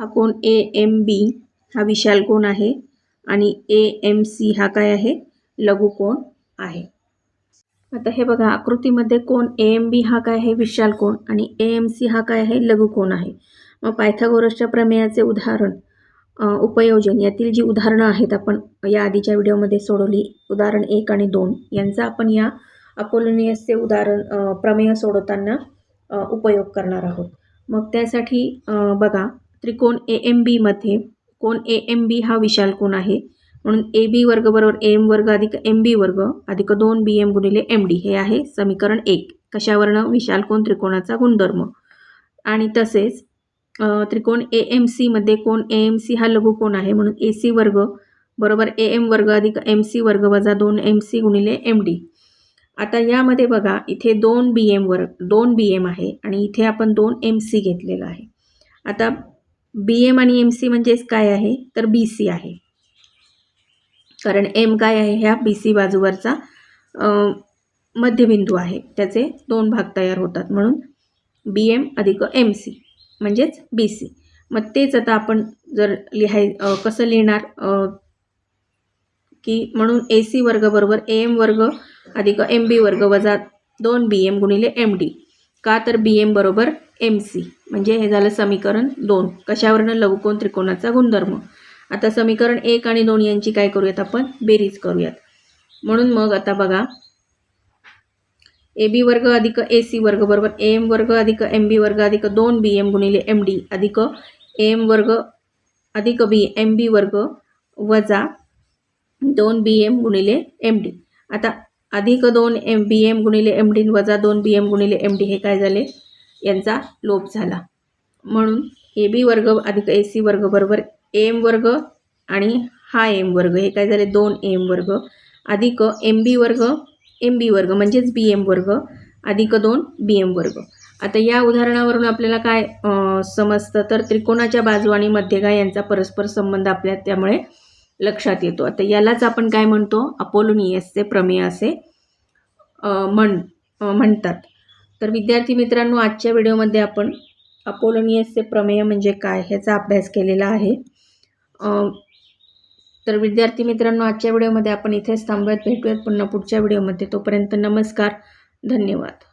हा कोण? A M बी हा विशाल कोण आहे? आणि ए एम सी हा काय आहे? लघुकोण आहे? आता हे बघा आकृतीमध्ये कोण? ए एम बी हा काय आहे? विशाल कोण? आणि ए एम सी हा काय आहे? लघुकोण आहे? मग पायथागोरसच्या प्रमेयाचे उदाहरण उपयोजन यातील जी उदाहरणं आहेत आपण या आधीच्या व्हिडिओमध्ये सोडवली उदाहरण एक आणि दोन यांचा आपण या अपोलोनियसचे उदाहरण प्रमेय सोडवताना उपयोग करणार आहोत. मग त्यासाठी बघा त्रिकोण ए एम बीमध्ये कोण ए एम बी हा विशाल कोण आहे? म्हणून ए बी वर्ग बरोबर ए एम वर्ग अधिक एम बी वर्ग अधिक दोन बी एम गुणिले एम डी हे आहे समीकरण एक. कशावरनं? विशाल कोण? त्रिकोणाचा गुणधर्म. आणि तसेच त्रिकोण ए एम सीमध्ये कोण? ए एम सी हा लघु कोण आहे? म्हणून ए सी वर्ग बरोबर ए एम वर्ग अधिक एम सी वर्ग वजा दोन एम सी गुणिले एम डी आता यामध्ये बघा इथे दोन बी एम वर्ग दोन बी एम आहे आणि इथे आपण दोन एम सी घेतलेलं आहे. आता बी एम आणि एम सी म्हणजेच काय आहे? तर बी सी आहे. कारण एम काय आहे? ह्या बी सी बाजूवरचा मध्यबिंदू आहे. त्याचे दोन भाग तयार होतात. म्हणून बी एम अधिक एम सी म्हणजेच बी सी मग तेच आता आपण जर लिहाय कसं लिहिणार? की म्हणून ए सी वर्ग बरोबर ए एम वर्ग अधिक एम बी वर्ग वजा दोन बी एम गुणिले एम डी का तर बी एम बरोबर एम सी म्हणजे हे झालं समीकरण दोन. कशावरनं लघुकोण त्रिकोणाचा गुणधर्म? आता समीकरण एक आणि दोन यांची काय करूयात आपण? बेरीज करूयात. म्हणून मग आता बघा. ए बी वर्ग अधिक ए सी वर्ग बरोबर ए एम वर्ग अधिक एम बी वर्ग अधिक दोन बी एम गुणिले एम डी अधिक ए एम वर्ग अधिक बी एम बी वर्ग वजा दोन बी एम गुणिले एम डी आता अधिक दोन एम बी एम गुणिले एम डी वजा दोन बी एम गुणिले एम डी हे काय झाले? यांचा लोप झाला. म्हणून ए बी वर्ग अधिक ए सी वर्ग बरोबर ए एम वर्ग आणि हा एम वर्ग हे काय झाले? दोन एम वर्ग अधिक एम बी वर्ग एम बी वर्ग म्हणजेच बी एम वर्ग अधिक दोन बी एम वर्ग. आता या उदाहरणावरून आपल्याला काय समजतं? तर त्रिकोणाच्या बाजू आणि मध्यगा यांचा परस्पर संबंध आपल्या त्यामुळे लक्षात येतो. आता यालाच आपण काय म्हणतो? अपोलोनियसचे प्रमेय असे म्हण म्हणतात. तर विद्यार्थी मित्रांनो आजच्या व्हिडिओमध्ये आपण अपोलोनियसचे प्रमेय म्हणजे काय ह्याचा अभ्यास केलेला आहे. तर विद्यार्थी मित्रांनो आजच्या व्हिडिओमध्ये आपण इथेच थांबूयात. भेटूयात पुन्हा पुढच्या व्हिडिओमध्ये. तोपर्यंत नमस्कार. धन्यवाद.